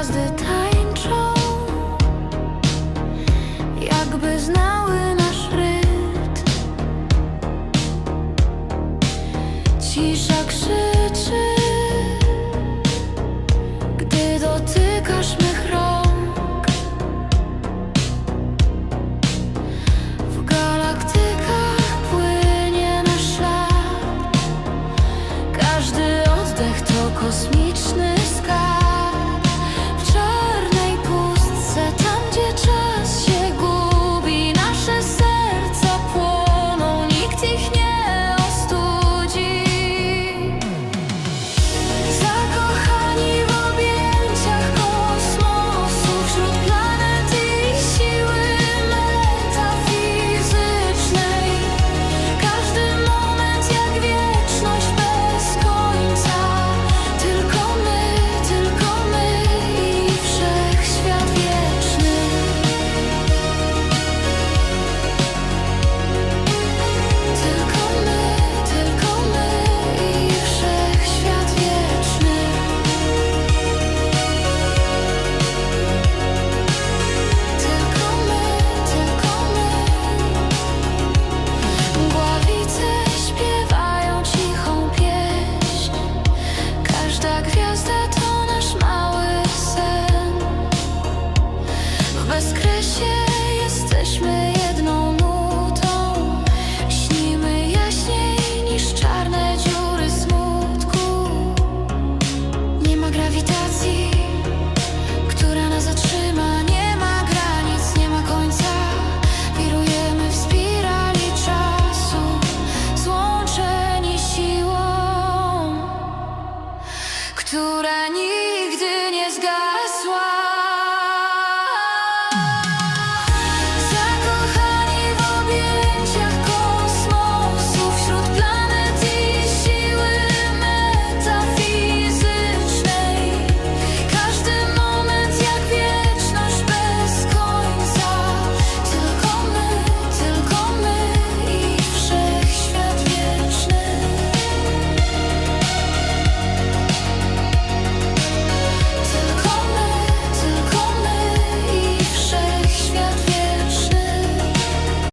gwiazdy tańczą, jakby znały nasz rytm. Cisza krzyczy, gdy dotykasz mych rąk. W galaktykach płynie nasz każdy oddech to kosmiczny. która